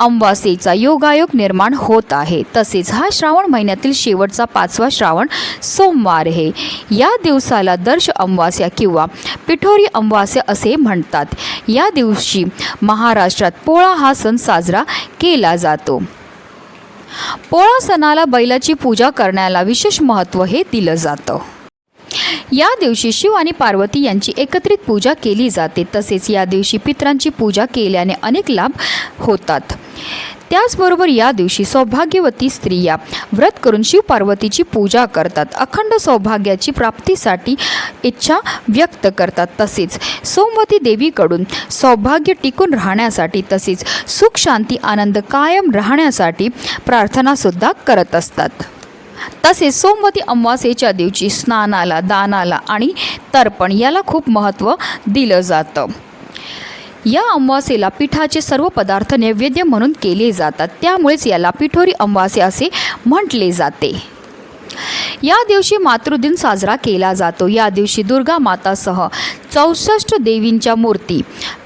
अमावास्येचा योगायोग निर्माण होत आहे. तसेच हा श्रावण महिन्यातील शेवटचा पाचवा श्रावण सोमवार आहे. या दिवसाला दर्श अमावास्या किंवा पिठोरी अमावास्या असे म्हणतात. या दिवशी महाराष्ट्रात पोळा हा सण साजरा केला जातो. पोळा सणाला बैलाची पूजा करण्याला विशेष महत्त्व हे दिलं जातं. या दिवशी शिव आणि पार्वती यांची एकत्रित पूजा केली जाते. तसेच या दिवशी पितरांची पूजा केल्याने अनेक लाभ होतात. त्याचबरोबर या दिवशी सौभाग्यवती स्त्रिया व्रत करून शिव पार्वतीची पूजा करतात. अखंड सौभाग्याची प्राप्तीसाठी इच्छा व्यक्त करतात. तसेच सोमवती देवीकडून सौभाग्य टिकून राहण्यासाठी तसेच सुख शांती आनंद कायम राहण्यासाठी प्रार्थनासुद्धा करत असतात. तसेच सोमवती अमावास्येच्या दिवशी स्नानाला दानाला आणि तर्पण याला खूप महत्त्व दिलं जातं. या अमावास्येला पिठाचे सर्व पदार्थ नैवेद्य म्हणून केले जातात. त्यामुळेच याला पिठोरी अमावास्या असे म्हटले जाते. या दिवशी मातृदिन साजरा केला जातो. या दिवशी दुर्गा मातासह चौसष्ट देवींच्या मूर्ती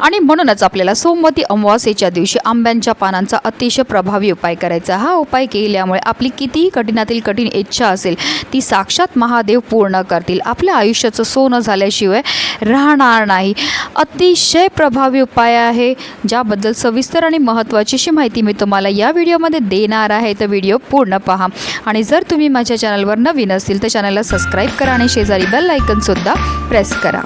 आणि म्हणूनच आपल्याला सोमवती अमावास्येच्या दिवशी आंब्यांच्या पानांचा अतिशय प्रभावी उपाय करायचा. हा उपाय केल्यामुळे आपली कितीही कठीणातील कठीण इच्छा असेल ती साक्षात महादेव पूर्ण करतील. आपल्या आयुष्याचं सोनं झाल्याशिवाय राहणार नाही. अतिशय प्रभावी उपाय आहे ज्याबद्दल सविस्तर आणि महत्त्वाची अशी माहिती मी तुम्हाला या व्हिडिओमध्ये देणार आहे. तर व्हिडिओ पूर्ण पहा. आणि जर तुम्ही माझ्या चॅनलवर नवीन असतील तर चॅनलला सबस्क्राईब करा आणि शेजारी बेल आयकनसुद्धा प्रेस करा.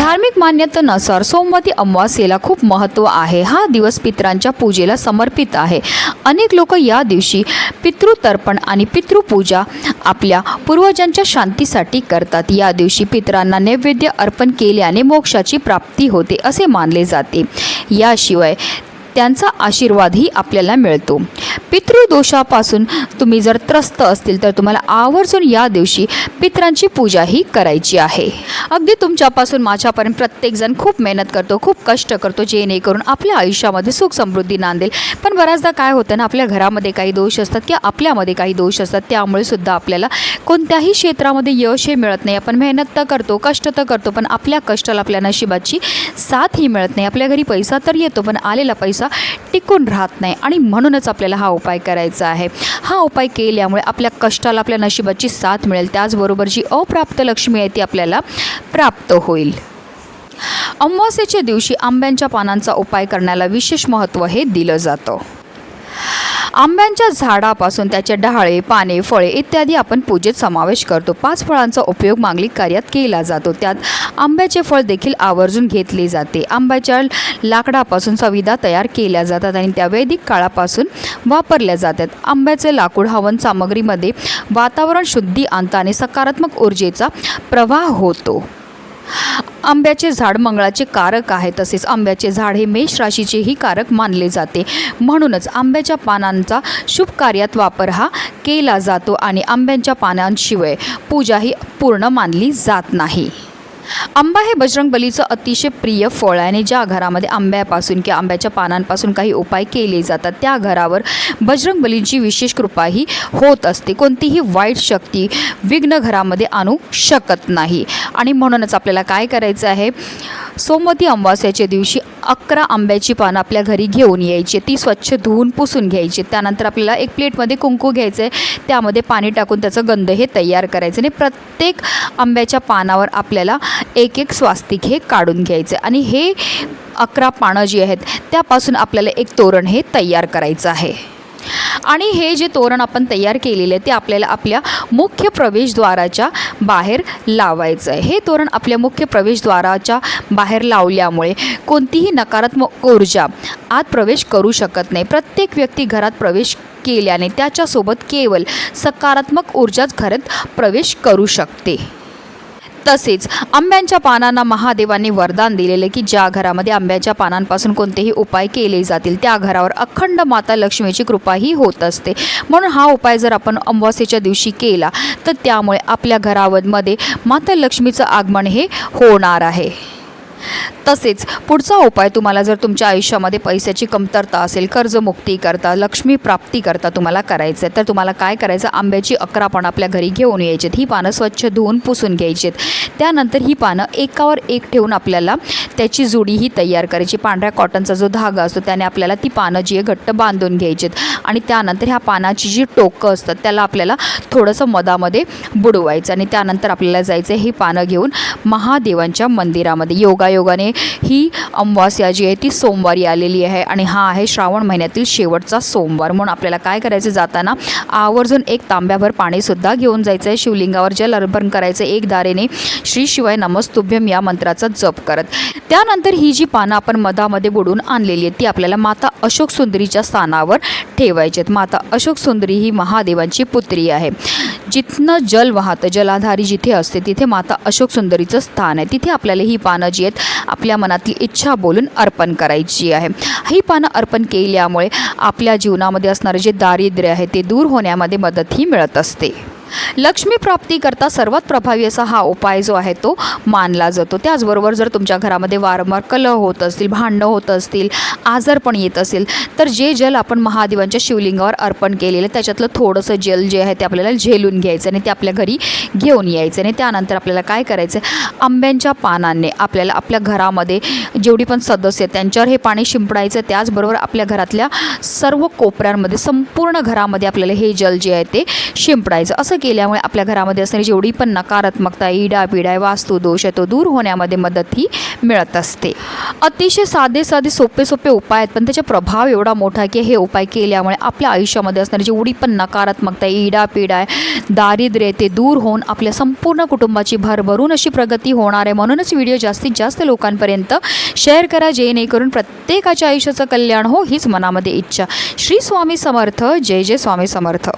धार्मिक मान्यतेनुसार सोमवती अमावास्येला खूप महत्त्व आहे. हा दिवस पितरांच्या पूजेला समर्पित आहे. अनेक लोक या दिवशी पितृतर्पण आणि पितृपूजा आपल्या पूर्वजांच्या शांतीसाठी करतात. या दिवशी पितरांना नैवेद्य अर्पण केल्याने मोक्षाची प्राप्ती होते असे मानले जाते. याशिवाय त्यांचा आशीर्वादही आपल्याला मिळतो. पितृदोषापासून तुम्ही जर त्रस्त असतील तर तुम्हाला आवर्जून या दिवशी पित्रांची पूजाही करायची आहे. अगदी तुमच्यापासून माझ्यापर्यंत प्रत्येकजण खूप मेहनत करतो खूप कष्ट करतो जेणेकरून आपल्या आयुष्यामध्ये सुख समृद्धी नांदेल. पण बऱ्याचदा काय होतं ना आपल्या घरामध्ये काही दोष असतात किंवा आपल्यामध्ये काही दोष असतात त्यामुळे सुद्धा आपल्याला कोणत्याही क्षेत्रामध्ये यश हे मिळत नाही. आपण मेहनत तर करतो कष्ट तर करतो पण आपल्या कष्टाला आपल्या नशिबाची साथ ही मिळत नाही. आपल्या घरी पैसा तर येतो पण आलेला पैसा टिकून राहत नाही. आणि म्हणूनच आपल्याला हा उपाय करायचा आहे. हा उपाय केल्यामुळे आपल्या कष्टाला आपल्या नशिबाची साथ मिळेल. त्याचबरोबर जी अप्राप्त लक्ष्मी आहे ती आपल्याला प्राप्त होईल. अमावास्येच्या दिवशी आंब्यांच्या पानांचा उपाय करण्याला विशेष महत्त्व हे दिलं जातं. आंब्यांच्या झाडापासून त्याचे डहाळे पाने फळे इत्यादी आपण पूजेत समावेश करतो. पाच फळांचा उपयोग मांगलिक कार्यात केला जातो. त्यात आंब्याचे फळ देखील आवर्जून घेतले जाते. आंब्याच्या लाकडापासून संविधा तयार केल्या जातात आणि त्या वैदिक काळापासून वापरल्या जातात. आंब्याचे लाकूड हवन सामग्रीमध्ये वातावरण शुद्धी आणतं आणि सकारात्मक ऊर्जेचा प्रवाह होतो. आंब्याचे झाड मंगळाचे कारक आहे तसेच आंब्याचे झाड हे मेष राशीचेही कारक मानले जाते. म्हणूनच आंब्याच्या पानांचा शुभ कार्यात वापर हा केला जातो आणि आंब्यांच्या पानांशिवाय पूजा ही पूर्ण मानली जात नाही. आंबा हे बजरंगबलीचं अतिशय प्रिय फळ आहे आणि ज्या घरामध्ये आंब्यापासून किंवा आंब्याच्या पानांपासून काही उपाय केले जातात त्या घरावर बजरंगबलींची विशेष कृपाही होत असते. कोणतीही वाईट शक्ती विघ्न घरामध्ये आणू शकत नाही. आणि म्हणूनच आपल्याला काय करायचं आहे? सोमवती अमावास्याच्या दिवशी अकरा आंब्याची पानं आपल्या घरी घेऊन यायची. ती स्वच्छ धुवून पुसून घ्यायची. त्यानंतर आपल्याला एक प्लेटमध्ये कुंकू घ्यायचं आहे त्यामध्ये पाणी टाकून त्याचं गंध हे तयार करायचं आणि प्रत्येक आंब्याच्या पानावर आपल्याला एक एक स्वास्तिक हे काढून घ्यायचं आणि हे अकरा पानं जी आहेत त्यापासून आपल्याला एक तोरण हे तयार करायचं आहे. आणि हे जे तोरण आपण तयार केलेले आहे ते आपल्याला आपल्या मुख्य प्रवेशद्वाराच्या बाहेर लावायचं आहे. हे तोरण आपल्या मुख्य प्रवेशद्वाराच्या बाहेर लावल्यामुळे कोणतीही नकारात्मक ऊर्जा आत प्रवेश करू शकत नाही. प्रत्येक व्यक्ती घरात प्रवेश केल्याने त्याच्यासोबत केवळ सकारात्मक ऊर्जाच घरात प्रवेश करू शकते. तसेच आंब्यांच्या पानांना महादेवांनी वरदान दिलेले की ज्या घरामध्ये आंब्याच्या पानांपासून कोणतेही उपाय केले जातील त्या घरावर अखंड माता लक्ष्मीची कृपाही होत असते. म्हणून हा उपाय जर आपण अमावास्येच्या दिवशी केला तर त्यामुळे आपल्या घरामध्ये माता लक्ष्मीचं आगमन हे होणार आहे. तसेच पुढचा उपाय तुम्हाला जर तुमच्या आयुष्यामध्ये पैशाची कमतरता असेल कर्जमुक्ती करता लक्ष्मी प्राप्ती करता तुम्हाला करायचं आहे तर तुम्हाला काय करायचं? आंब्याची अकरा पानं आपल्या घरी घेऊन यायचीत. ही पानं स्वच्छ धुवून पुसून घ्यायचीत. त्यानंतर ही पानं एकावर एक ठेवून आपल्याला त्याची जुडी ही तयार करायची. पांढऱ्या कॉटनचा जो धागा असतो त्याने आपल्याला ती पानं जी आहे घट्ट बांधून घ्यायचीत. आणि त्यानंतर ह्या पानाची जी टोकं असतात त्याला आपल्याला थोडंसं मधामध्ये बुडवायचं. आणि त्यानंतर आपल्याला जायचं ही पानं घेऊन महादेवांच्या मंदिरामध्ये. योगायोगाने ही अमावास्या जी आहे ती सोमवारी आलेली आहे आणि हा आहे श्रावण महिन्यातील शेवटचा सोमवार. म्हणून आपल्याला काय करायचं जाताना आवर्जून एक तांब्याभर पाणीसुद्धा घेऊन जायचं आहे शिवलिंगावर जल अर्पण करायचं एक दारेने. श्री शिवाय नमस्तुभ्यम या मंत्राचा जप करत. त्यानंतर ही जी पानं आपण मधामध्ये बुडून आणलेली आहेत ती आपल्याला माता अशोक सुंदरीच्या स्थानावर ठेवायची आहेत. माता अशोक सुंदरी ही महादेवांची पुत्री आहे. जिथनं जल वाहतं जलाधारी जिथे असते तिथे माता अशोक सुंदरीचं स्थान आहे. तिथे आपल्याला ही पानं जी आहेत आपल्या मनातली इच्छा बोलून अर्पण करायची आहे. ही पानं अर्पण केल्यामुळे आपल्या जीवनामध्ये असणारे जे दारिद्र्य आहे ते दूर होण्यामध्ये मदतही मिळत असते. लक्ष्मी प्राप्तीकरता सर्वात प्रभावी असा हा उपाय जो आहे तो मानला जातो. त्याचबरोबर जर तुमच्या घरामध्ये वारंवार कलह होत असतील भांडणं होत असतील आजारपण येत असेल तर जे जल आपण महादेवांच्या शिवलिंगावर अर्पण केलेलं त्याच्यातलं थोडंसं जल जे आहे ते आपल्याला झेलून घ्यायचं आणि ते आपल्या घरी घेऊन यायचं आणि त्यानंतर आपल्याला काय करायचं? आंब्यांच्या पानांनी आपल्याला आपल्या घरामध्ये जेवढी पण सदस्य त्यांच्यावर हे पाणी शिंपडायचं त्याचबरोबर आपल्या घरातल्या सर्व कोपऱ्यांमध्ये संपूर्ण घरामध्ये आपल्याला हे जल जे आहे ते शिंपडायचं. असं केल्यामुळे आपल्या घरामध्ये असणारी जेवढी पण नकारात्मकता इडा पिडा वास्तू दोष आहे तो दूर होण्यामध्ये मदत ही मिळत असते. अतिशय साधे साधे सोपे सोपे उपाय आहेत पण त्याचा प्रभाव एवढा मोठा आहे की हे उपाय केल्यामुळे आपल्या आयुष्यामध्ये असणारी जेवढी पण नकारात्मकता इडा पिडा आहे दारिद्र्य ते दूर होऊन आपल्या संपूर्ण कुटुंबाची भरभरून अशी प्रगती होणार आहे. म्हणूनच व्हिडिओ जास्तीत जास्त लोकांपर्यंत शेअर करा जेणेकरून प्रत्येकाच्या आयुष्याचं कल्याण हो हीच मनामध्ये इच्छा. श्री स्वामी समर्थ. जय जय स्वामी समर्थ.